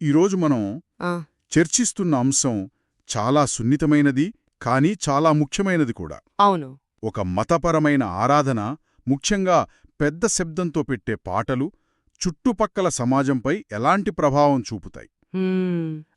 ఈరోజు మనం చర్చిస్తున్న అంశం చాలా సున్నితమైనది కానీ చాలా ముఖ్యమైనది కూడా. అవును. ఒక మతపరమైన ఆరాధన ముఖ్యంగా పెద్ద శబ్దంతో పెట్టే పాటలు చుట్టుపక్కల సమాజంపై ఎలాంటి ప్రభావం చూపుతాయి?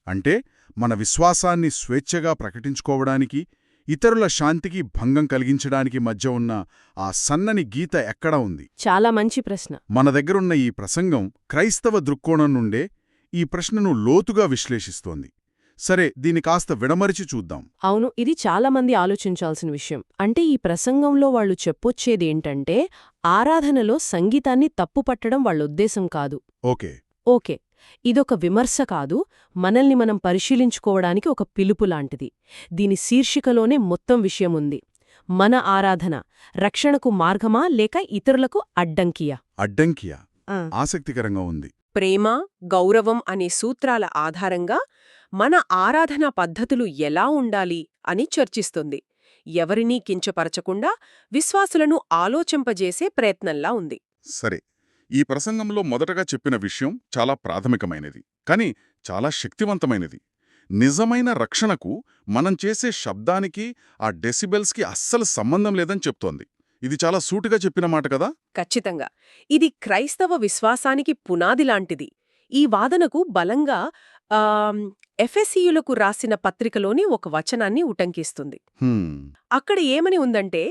అంటే మన విశ్వాసాన్ని స్వేచ్ఛగా ప్రకటించుకోవడానికి ఇతరుల శాంతికి భంగం కలిగించడానికి మధ్య ఉన్న ఆ సన్నని గీత ఎక్కడ ఉంది? చాలా మంచి ప్రశ్న. మన దగ్గరున్న ఈ ప్రసంగం క్రైస్తవ దృక్కోణం నుండే ఈ ప్రశ్నను లోతుగా విశ్లేషిస్తోంది. సరే దీని కాస్త విడమరిచి చూద్దాం. అవును ఇది చాలా మంది ఆలోచించాల్సిన విషయం. అంటే ఈ ప్రసంగంలో వాళ్ళు చెప్పొచ్చేది ఏంటంటే ఆరాధనలో సంగీతాన్ని తప్పుపట్టడం వాళ్ళ ఉద్దేశం కాదు. ఓకే. ఓకే ఇదొక విమర్శ కాదు మనల్ని మనం పరిశీలించుకోవడానికి ఒక పిలుపు లాంటిది. దీని శీర్షికలోనే మొత్తం విషయం ఉంది. మన ఆరాధన రక్షణకు మార్గమా లేక ఇతరులకు అడ్డంకియా? అడ్డంకియ? ఆసక్తికరంగా ఉంది. ప్రేమ గౌరవం అనే సూత్రాల ఆధారంగా మన ఆరాధనా పద్ధతులు ఎలా ఉండాలి అని చర్చిస్తుంది. ఎవరినీ కించపరచకుండా విశ్వాసులను ఆలోచింపజేసే ప్రయత్నంలా ఉంది. సరే ఈ ప్రసంగంలో మొదటగా చెప్పిన విషయం చాలా ప్రాథమికమైనది కానీ చాలా శక్తివంతమైనది. నిజమైన రక్షణకు మనం చేసే శబ్దానికి ఆ డెసిబెల్స్కి అస్సలు సంబంధం లేదని చెప్తోంది. ఇది చాలా సూటిగా చెప్పిన మాట కదా? ఖచ్చితంగా. ఇది క్రైస్తవ విశ్వాసానికి పునాది లాంటిది. ఈ వాదనకు బలంగా ఆమ్, ఎఫెసీయులకు రాసిన పత్రికలోని ఒక వచనాన్ని ఉటంకిస్తుంది. అక్కడ ఏమని ఉందంటే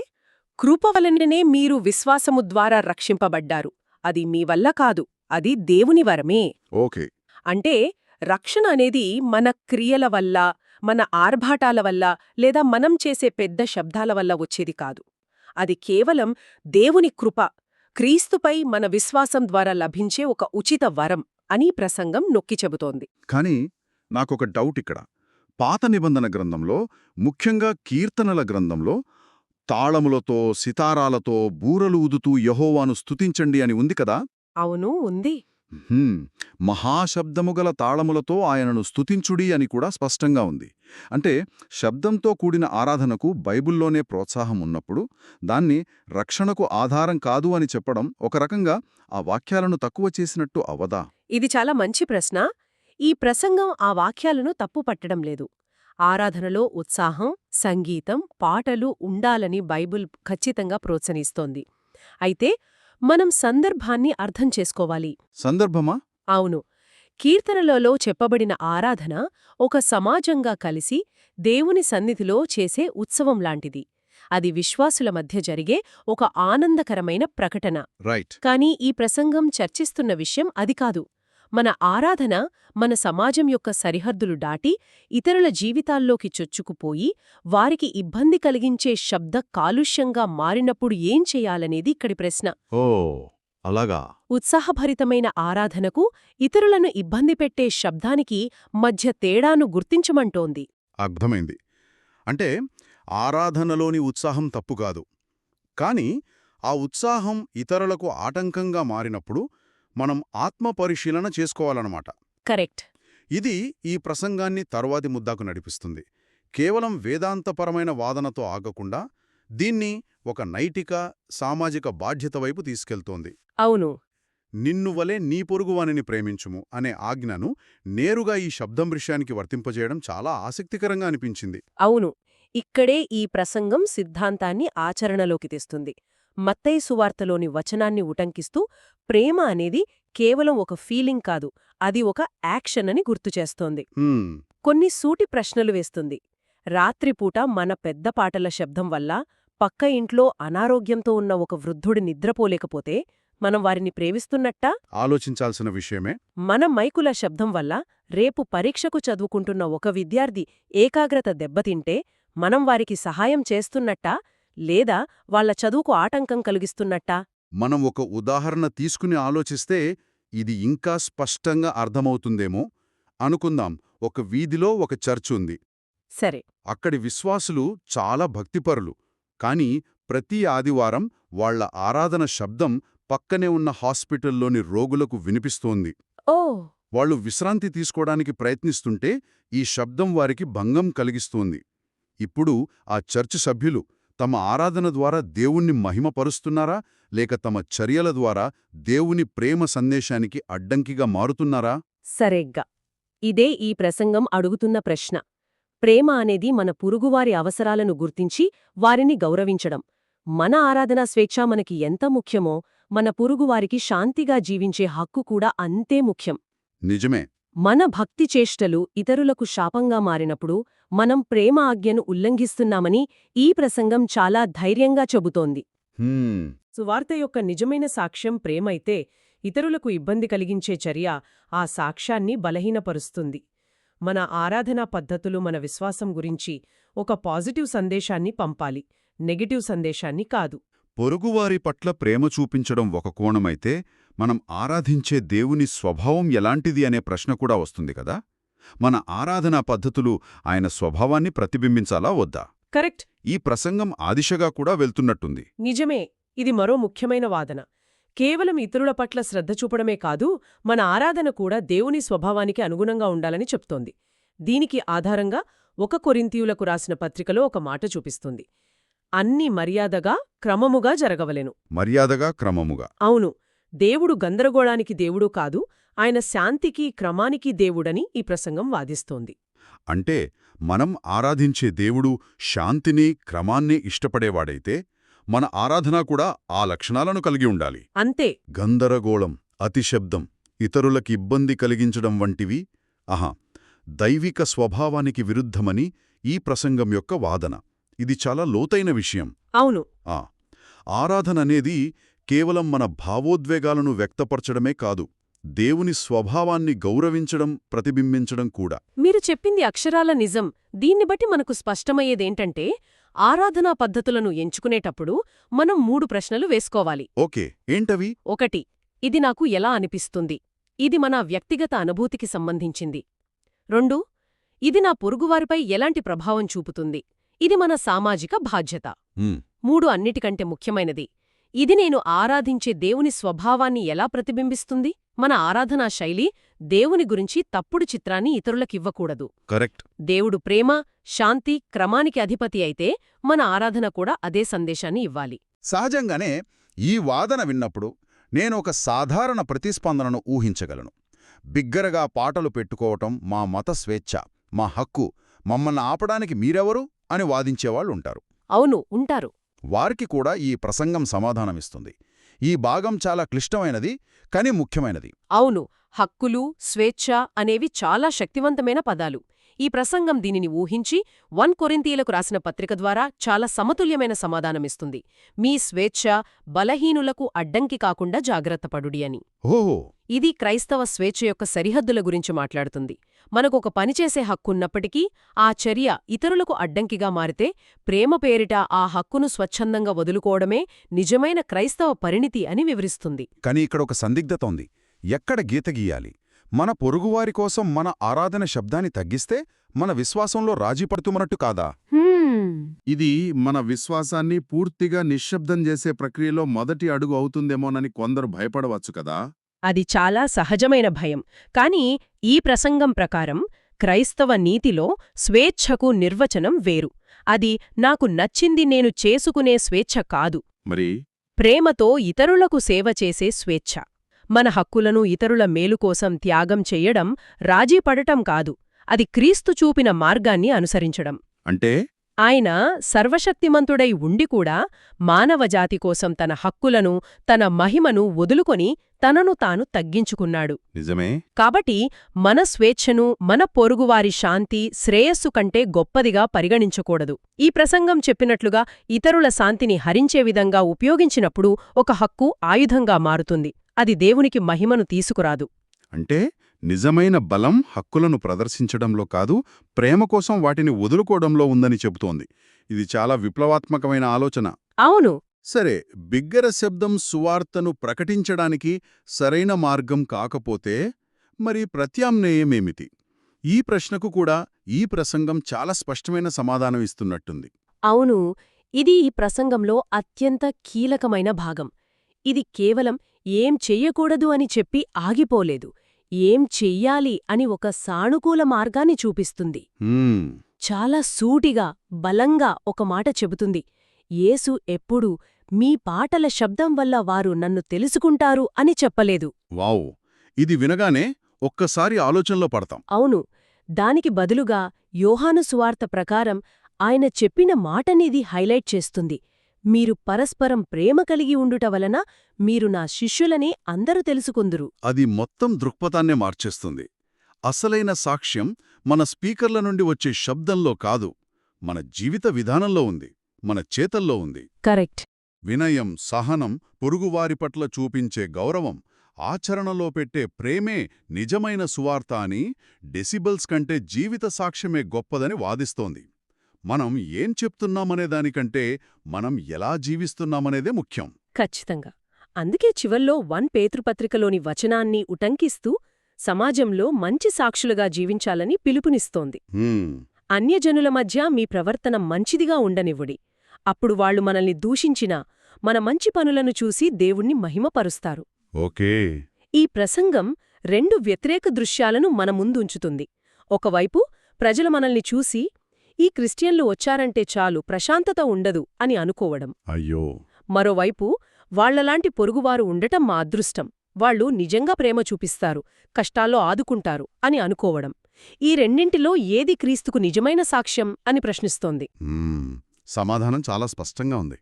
కృప వలననే మీరు విశ్వాసము ద్వారా రక్షింపబడ్డారు. అది మీ వల్ల కాదు అది దేవుని వరమే. ఓకే. అంటే రక్షణ అనేది మన క్రియల వల్ల మన ఆర్భాటాల వల్ల లేదా మనం చేసే పెద్ద శబ్దాల వల్ల వచ్చేది కాదు. అది కేవలం దేవుని కృప క్రీస్తుపై మన విశ్వాసం ద్వారా లభించే ఒక ఉచిత వరం అని ప్రసంగం నొక్కి చెబుతోంది. కానీ నాకొక డౌట్ ఇక్కడ. పాత నిబంధన గ్రంథంలో ముఖ్యంగా కీర్తనల గ్రంథంలో తాళములతో సితారాలతో బూరలు ఊదుతూ యహోవాను స్తుతించండి అని ఉంది కదా? అవును ఉంది. మహాశబ్దము గల తాళములతో ఆయనను స్తుతించుడి అని కూడా స్పష్టంగా ఉంది. అంటే శబ్దంతో కూడిన ఆరాధనకు బైబిల్లోనే ప్రోత్సాహం ఉన్నప్పుడు దాన్ని రక్షణకు ఆధారం కాదు అని చెప్పడం ఒక రకంగా ఆ వాక్యాలను తక్కువ చేసినట్టు అవదా? ఇది చాలా మంచి ప్రశ్న. ఈ ప్రసంగం ఆ వాక్యాలను తప్పు పట్టడం లేదు. ఆరాధనలో ఉత్సాహం సంగీతం పాటలు ఉండాలని బైబిల్ ఖచ్చితంగా ప్రోత్సహిస్తోంది. అయితే మనం సందర్భాన్ని అర్థం చేసుకోవాలి. సందర్భమా? అవును. కీర్తనలలో చెప్పబడిన ఆరాధన ఒక సమాజంగా కలిసి దేవుని సన్నిధిలో చేసే ఉత్సవం లాంటిది. అది విశ్వాసుల మధ్య జరిగే ఒక ఆనందకరమైన ప్రకటన. రైట్. కానీ ఈ ప్రసంగం చర్చిస్తున్న విషయం అది కాదు. మన ఆరాధన మన సమాజం యొక్క సరిహద్దులు దాటి ఇతరుల జీవితాల్లోకి చొచ్చుకుపోయి వారికి ఇబ్బంది కలిగించే శబ్ద కాలుష్యంగా మారినప్పుడు ఏం చేయాలనేది ఇక్కడి ప్రశ్న. ఓ అలాగా. ఉత్సాహభరితమైన ఆరాధనకు ఇతరులను ఇబ్బంది పెట్టే శబ్దానికి మధ్య తేడాను గుర్తించమంటోంది. అర్థమైంది. అంటే ఆరాధనలోని ఉత్సాహం తప్పు కాదు. కాని ఆ ఉత్సాహం ఇతరులకు ఆటంకంగా మారినప్పుడు మనం ఆత్మపరిశీలన చేసుకోవాలన్నమాట. కరెక్ట్. ఇది ఈ ప్రసంగాన్ని తరువాతి ముద్దాకు నడిపిస్తుంది. కేవలం వేదాంతపరమైన వాదనతో ఆగకుండా దీన్ని ఒక నైతిక సామాజిక బాధ్యత వైపు తీసుకెళ్తోంది. అవును. నిన్ను వలె నీ పొరుగువానిని ప్రేమించుము అనే ఆజ్ఞను నేరుగా ఈ శబ్దం విషయానికి వర్తింపజేయడం చాలా ఆసక్తికరంగా అనిపించింది. అవును. ఇక్కడే ఈ ప్రసంగం సిద్ధాంతాన్ని ఆచరణలోకి తెస్తుంది. మత్తయి సువార్తలోని వచనాన్ని ఉటంకిస్తూ ప్రేమ అనేది కేవలం ఒక ఫీలింగ్ కాదు అది ఒక యాక్షన్ అని గుర్తుచేస్తోంది కొన్ని సూటి ప్రశ్నలు వేస్తుంది. రాత్రిపూట మన పెద్ద పాటల శబ్దం వల్ల పక్క ఇంట్లో అనారోగ్యంతో ఉన్న ఒక వృద్ధుడి నిద్రపోలేకపోతే మనం వారిని ప్రేమిస్తున్నట్టా? ఆలోచించాల్సిన విషయమే. మన మైకుల శబ్దం వల్ల రేపు పరీక్షకు చదువుకుంటున్న ఒక విద్యార్థి ఏకాగ్రత దెబ్బతింటే మనం వారికి సహాయం చేస్తున్నట్టా? లేదా వాళ్ళ చదువుకు ఆటంకం కలిగిస్తున్నట్టా? మనం ఒక ఉదాహరణ తీసుకుని ఆలోచిస్తే ఇది ఇంకా స్పష్టంగా అర్థమవుతుందేమో. అనుకుందాం ఒక వీధిలో ఒక చర్చ్ ఉంది. సరే. అక్కడి విశ్వాసులు చాలా భక్తిపరులు. కాని ప్రతి ఆదివారం వాళ్ళ ఆరాధన శబ్దం పక్కనే ఉన్న హాస్పిటల్లోని రోగులకు వినిపిస్తోంది. ఓ! వాళ్ళు విశ్రాంతి తీసుకోవడానికి ప్రయత్నిస్తుంటే ఈ శబ్దం వారికి భంగం కలిగిస్తోంది. ఇప్పుడు ఆ చర్చ్ సభ్యులు తమ ఆరాధన ద్వారా దేవుణ్ణి మహిమపరుస్తున్నారా? లేక తమ చర్యల ద్వారా దేవుని ప్రేమ సందేశానికి అడ్డంకిగా మారుతున్నారా? సరిగ్గా. ఇదే ఈ ప్రసంగం అడుగుతున్న ప్రశ్న. ప్రేమ అనేది మన పురుగువారి అవసరాలను గుర్తించి వారిని గౌరవించడం. మన ఆరాధనా స్వేచ్ఛ మనకి ఎంత ముఖ్యమో మన పురుగువారికి శాంతిగా జీవించే హక్కు కూడా అంతే ముఖ్యం. నిజమే. మన భక్తి చేష్టలు ఇతరులకు శాపంగా మారినప్పుడు మనం ప్రేమ ఆజ్ఞను ఉల్లంఘిస్తున్నామని ఈ ప్రసంగం చాలా ధైర్యంగా చెబుతోంది. సువార్త యొక్క నిజమైన సాక్ష్యం ప్రేమైతే ఇతరులకు ఇబ్బంది కలిగించే చర్య ఆ సాక్ష్యాన్ని బలహీనపరుస్తుంది. మన ఆరాధనా పద్ధతులు మన విశ్వాసం గురించి ఒక పాజిటివ్ సందేశాన్ని పంపాలి నెగటివ్ సందేశాన్ని కాదు. పొరుగువారి పట్ల ప్రేమ చూపించడం ఒక కోణమైతే మనం ఆరాధించే దేవుని స్వభావం ఎలాంటిది అనే ప్రశ్న కూడా వస్తుంది కదా? మన ఆరాధనా పద్ధతులు ఆయన స్వభావాన్ని ప్రతిబింబించాలా వద్దా? కరెక్ట్. ఈ ప్రసంగం ఆదిశగా కూడా వెళ్తున్నట్టుంది. నిజమే. ఇది మరో ముఖ్యమైన వాదన. కేవలం ఇతరుల పట్ల శ్రద్ధ చూపడమే కాదు మన ఆరాధన కూడా దేవుని స్వభావానికి అనుగుణంగా ఉండాలని చెప్తోంది. దీనికి ఆధారంగా ఒక కొరింతీయులకు రాసిన పత్రికలో ఒక మాట చూపిస్తుంది. అన్ని మర్యాదగా క్రమముగా జరగవలెను. మర్యాదగా క్రమముగా. అవును. దేవుడు గందరగోళానికి దేవుడు కాదు ఆయన శాంతికి క్రమానికి దేవుడని ఈ ప్రసంగం వాదిస్తోంది. అంటే మనం ఆరాధించే దేవుడు శాంతిని క్రమాన్ని ఇష్టపడేవాడైతే మన ఆరాధన కూడా ఆ లక్షణాలను కలిగి ఉండాలి. అంతే. గందరగోళం అతిశబ్దం ఇతరులకి ఇబ్బంది కలిగించడం వంటివి ఆహా దైవిక స్వభావానికి విరుద్ధమని ఈ ప్రసంగం యొక్క వాదన. ఇది చాలా లోతైన విషయం. అవును. ఆ ఆరాధననేది కేవలం మన భావోద్వేగాలను వ్యక్తపరచడమే కాదు దేవుని స్వభావాన్ని గౌరవించడం ప్రతిబింబించడం కూడా. మీరు చెప్పింది అక్షరాల నిజం. దీన్ని బట్టి మనకు స్పష్టమయ్యేదేంటంటే ఆరాధనా పద్ధతులను ఎంచుకునేటప్పుడు మనం మూడు ప్రశ్నలు వేసుకోవాలి. ఓకే ఏంటవి? ఒకటి ఇది నాకు ఎలా అనిపిస్తుంది? ఇది మన వ్యక్తిగత అనుభూతికి సంబంధించింది. రెండు ఇది నా పొరుగువారిపై ఎలాంటి ప్రభావం చూపుతుంది? ఇది మన సామాజిక బాధ్యత. మూడు అన్నిటికంటే ముఖ్యమైనది ఇది నేను ఆరాధించే దేవుని స్వభావాన్ని ఎలా ప్రతిబింబిస్తుంది? మన ఆరాధనా శైలి దేవుని గురించి తప్పుడు చిత్రాన్ని ఇతరులకివ్వకూడదు. కరెక్ట్. దేవుడు ప్రేమ శాంతి క్రమానికి అధిపతి అయితే మన ఆరాధన కూడా అదే సందేశాన్ని ఇవ్వాలి. సహజంగానే ఈ వాదన విన్నప్పుడు నేను ఒక సాధారణ ప్రతిస్పందనను ఊహించగలను. బిగ్గరగా పాటలు పెట్టుకోవటం మా మత స్వేచ్ఛ మా హక్కు మమ్మల్ని ఆపడానికి మీరెవరు అని వాదించేవాళ్ళుంటారు అవును ఉంటారు. వారికి కూడా ఈ ప్రసంగం సమాధానమిస్తుంది. ఈ భాగం చాలా క్లిష్టమైనది కానీ ముఖ్యమైనది. అవును హక్కులు స్వేచ్ఛ అనేవి చాలా శక్తివంతమైన పదాలు. ఈ ప్రసంగం దీనిని ఊహించి వన్ కొరింతీయులకు రాసిన పత్రిక ద్వారా చాలా సమతుల్యమైన సమాధానమిస్తుంది. మీ స్వేచ్ఛ బలహీనులకు అడ్డంకి కాకుండా జాగ్రత్తపడుడి అని. ఓహో! ఇది క్రైస్తవ స్వేచ్ఛ యొక్క సరిహద్దుల గురించి మాట్లాడుతుంది. మనకొక పనిచేసే హక్కున్నప్పటికీ ఆ చర్య ఇతరులకు అడ్డంకిగా మారితే ప్రేమ పేరిట ఆ హక్కును స్వచ్ఛందంగా వదులుకోవడమే నిజమైన క్రైస్తవ పరిణితి అని వివరిస్తుంది. కానీ ఇక్కడ ఒక సందిగ్ధత ఉంది. ఎక్కడ గీత గీయాలి? మన పొరుగువారి కోసం మన ఆరాధన శబ్దాన్ని తగ్గిస్తే మన విశ్వాసంలో రాజీ పడుతున్నట్టు కాదా ఇది మన విశ్వాసాన్ని పూర్తిగా నిశ్శబ్దం చేసే ప్రక్రియలో మొదటి అడుగు అవుతుందేమోనని కొందరు భయపడవచ్చు కదా? అది చాలా సహజమైన భయం. కాని ఈ ప్రసంగం ప్రకారం క్రైస్తవ నీతిలో స్వేచ్ఛకు నిర్వచనం వేరు. అది నాకు నచ్చింది నేను చేసుకునే స్వేచ్ఛ కాదు. మరి? ప్రేమతో ఇతరులకు సేవ చేసే స్వేచ్ఛ. మన హక్కులను ఇతరుల మేలు కోసం త్యాగం చెయ్యడం రాజీ పడటం కాదు. అది క్రీస్తు చూపిన మార్గాన్ని అనుసరించడం. అంటే? ఆయన సర్వశక్తిమంతుడై ఉండి కూడా మానవజాతి కోసం తన హక్కులను తన మహిమను వదులుకొని తనను తాను తగ్గించుకున్నాడు. నిజమే. కాబట్టి మన స్వేచ్ఛను మన పొరుగువారి శాంతి శ్రేయస్సు కంటే గొప్పదిగా పరిగణించకూడదు. ఈ ప్రసంగం చెప్పినట్లుగా ఇతరుల శాంతిని హరించే విధంగా ఉపయోగించినప్పుడు ఒక హక్కు ఆయుధంగా మారుతుంది. అది దేవునికి మహిమను తీసుకురాదు. అంటే నిజమైన బలం హక్కులను ప్రదర్శించడంలో కాదు ప్రేమ కోసం వాటిని వదులుకోవడంలో ఉందని చెబుతోంది. ఇది చాలా విప్లవాత్మకమైన ఆలోచన. అవును. సరే బిగ్గర శబ్దం సువార్తను ప్రకటించడానికి సరైన మార్గం కాకపోతే మరి ప్రత్యామ్నాయమేమిటి? ఈ ప్రశ్నకు కూడా ఈ ప్రసంగం చాలా స్పష్టమైన సమాధానం ఇస్తున్నట్టుంది. అవును. ఇది ఈ ప్రసంగంలో అత్యంత కీలకమైన భాగం. ఇది కేవలం ఏం చెయ్యకూడదు అని చెప్పి ఆగిపోలేదు. ఏం చెయ్యాలి అని ఒక సానుకూల మార్గాన్ని చూపిస్తుంది. చాలా సూటిగా బలంగా ఒక మాట చెబుతుంది. యేసు ఎప్పుడూ మీ పాటల శబ్దం వల్ల వారు నన్ను తెలుసుకుంటారు అని చెప్పలేదు. వావ్! ఇది వినగానే ఒక్కసారి ఆలోచనలో పడతాం. అవును. దానికి బదులుగా యోహాను సువార్త ప్రకారం ఆయన చెప్పిన మాటనేది హైలైట్ చేస్తుంది. మీరు పరస్పరం ప్రేమ కలిగి ఉండుట వలన మీరు నా శిష్యులనే అందరూ తెలుసుకుందురు. అది మొత్తం దృక్పథాన్నే మార్చేస్తుంది. అసలైన సాక్ష్యం మన స్పీకర్ల నుండి వచ్చే శబ్దంలో కాదు మన జీవిత విధానంలో ఉంది మన చేతల్లో ఉంది. కరెక్ట్. వినయం సహనం పొరుగువారి పట్ల చూపించే గౌరవం ఆచరణలో పెట్టే ప్రేమే నిజమైన సువార్త అని డెసిబల్స్ కంటే జీవిత సాక్ష్యమే గొప్పదని వాదిస్తోంది. మనం ఏం చెప్తున్నామనే దానికంటే మనం ఎలా జీవిస్తున్నామనేదే ముఖ్యం. ఖచ్చితంగా. అందుకే చివర్లో వన్ పేతృపత్రికలోని వచనాన్ని ఉటంకిస్తూ సమాజంలో మంచి సాక్షులుగా జీవించాలని పిలుపునిస్తోంది. అన్యజనుల మధ్య మీ ప్రవర్తన మంచిదిగా ఉండనివ్వుడి. అప్పుడు వాళ్ళు మనల్ని దూషించినా మన మంచి పనులను చూసి దేవుణ్ణి మహిమపరుస్తారు. ఓకే. ఈ ప్రసంగం రెండు వ్యతిరేక దృశ్యాలను మన ముందుంచుతుంది. ఒకవైపు ప్రజలు మనల్ని చూసి ఈ క్రిస్టియన్లు వచ్చారంటే చాలు ప్రశాంతత ఉండదు అని అనుకోవడం. అయ్యో! మరోవైపు వాళ్ళలాంటి పొరుగువారు ఉండటం మా అదృష్టం. వాళ్ళు నిజంగా ప్రేమ చూపిస్తారు కష్టాల్లో ఆదుకుంటారు అని అనుకోవడం. ఈ రెండింటిలో ఏది క్రీస్తుకు నిజమైన సాక్ష్యం అని ప్రశ్నిస్తోంది. సమాధానం చాలా స్పష్టంగా ఉంది.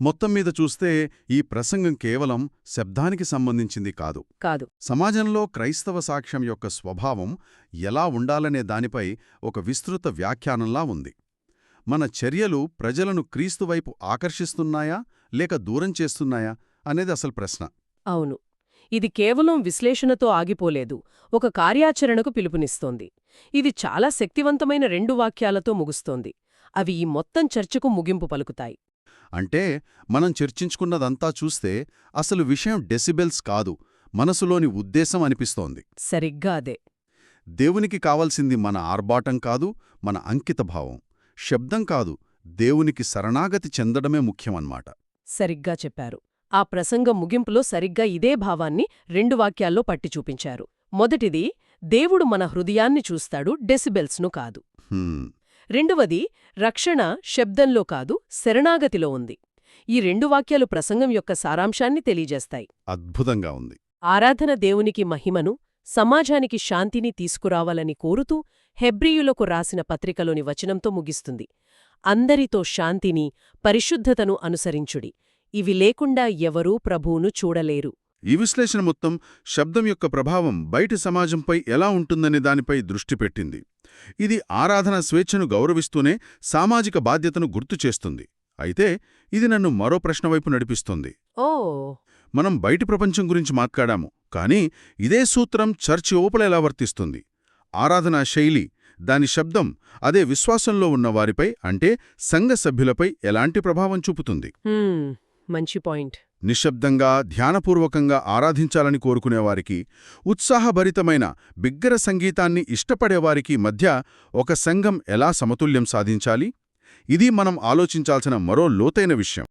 మొత్తం మీద చూస్తే ఈ ప్రసంగం కేవలం శబ్దానికి సంబంధించింది కాదు. కాదు. సమాజంలో క్రైస్తవ సాక్ష్యం యొక్క స్వభావం ఎలా ఉండాలనే దానిపై ఒక విస్తృత వ్యాఖ్యానంలా ఉంది. మన చర్యలు ప్రజలను క్రీస్తువైపు ఆకర్షిస్తున్నాయా లేక దూరం చేస్తున్నాయా అనేది అసలు ప్రశ్న. అవును. ఇది కేవలం విశ్లేషణతో ఆగిపోలేదు ఒక కార్యాచరణకు పిలుపునిస్తోంది. ఇది చాలా శక్తివంతమైన రెండు వాక్యాలతో ముగుస్తోంది. అవి ఈ మొత్తం చర్చకు ముగింపు పలుకుతాయి. అంటే మనం చర్చించుకున్నదంతా చూస్తే అసలు విషయం డెసిబెల్స్ కాదు మనసులోని ఉద్దేశం అనిపిస్తోంది. సరిగ్గా అదే. దేవునికి కావలసింది మన ఆర్భాటం కాదు మన అంకితభావం. శబ్దం కాదు దేవునికి శరణాగతి చెందడమే ముఖ్యమన్నమాట. సరిగ్గా చెప్పారు. ఆ ప్రసంగం ముగింపులో సరిగ్గా ఇదే భావాన్ని రెండు వాక్యాల్లో పట్టి చూపించారు. మొదటిది దేవుడు మన హృదయాన్ని చూస్తాడు డెసిబెల్స్ను కాదు. రెండవది రక్షణ శబ్దంలో కాదు శరణాగతిలో ఉంది. ఈ రెండు వాక్యాలు ప్రసంగం యొక్క సారాంశాన్ని తెలియజేస్తాయి. అద్భుతంగా ఉంది. ఆరాధన దేవునికి మహిమను సమాజానికి శాంతిని తీసుకురావాలని కోరుతూ హెబ్రియులకు రాసిన పత్రికలోని వచనంతో ముగిస్తుంది. అందరితో శాంతిని పరిశుద్ధతను అనుసరించుడి. ఇవి లేకుండా ఎవరూ ప్రభువును చూడలేరు. ఈ విశ్లేషణ మొత్తం శబ్దం యొక్క ప్రభావం బయటి సమాజంపై ఎలా ఉంటుందనే దానిపై దృష్టి పెట్టింది. ఇది ఆరాధన స్వేచ్ఛను గౌరవిస్తూనే సామాజిక బాధ్యతను గుర్తు చేస్తుంది. అయితే ఇది నన్ను మరో ప్రశ్న వైపు నడిపిస్తుంది. ఓ. మనం బయటి ప్రపంచం గురించి మాట్లాడాము కానీ ఇదే సూత్రం చర్చి ఓపల ఎలా వర్తిస్తుంది? ఆరాధనా శైలి దాని శబ్దం అదే విశ్వాసంలో ఉన్న వారిపై అంటే సంఘ సభ్యులపై ఎలాంటి ప్రభావం చూపుతుంది? మంచి పాయింట్. నిశ్శబ్దంగా ధ్యానపూర్వకంగా ఆరాధించాలని కోరుకునేవారికి ఉత్సాహభరితమైన బిగ్గర సంగీతాన్ని ఇష్టపడేవారికి మధ్య ఒక సంఘం ఎలా సమతుల్యం సాధించాలి? ఇది మనం ఆలోచించాల్సిన మరో లోతైన విషయం.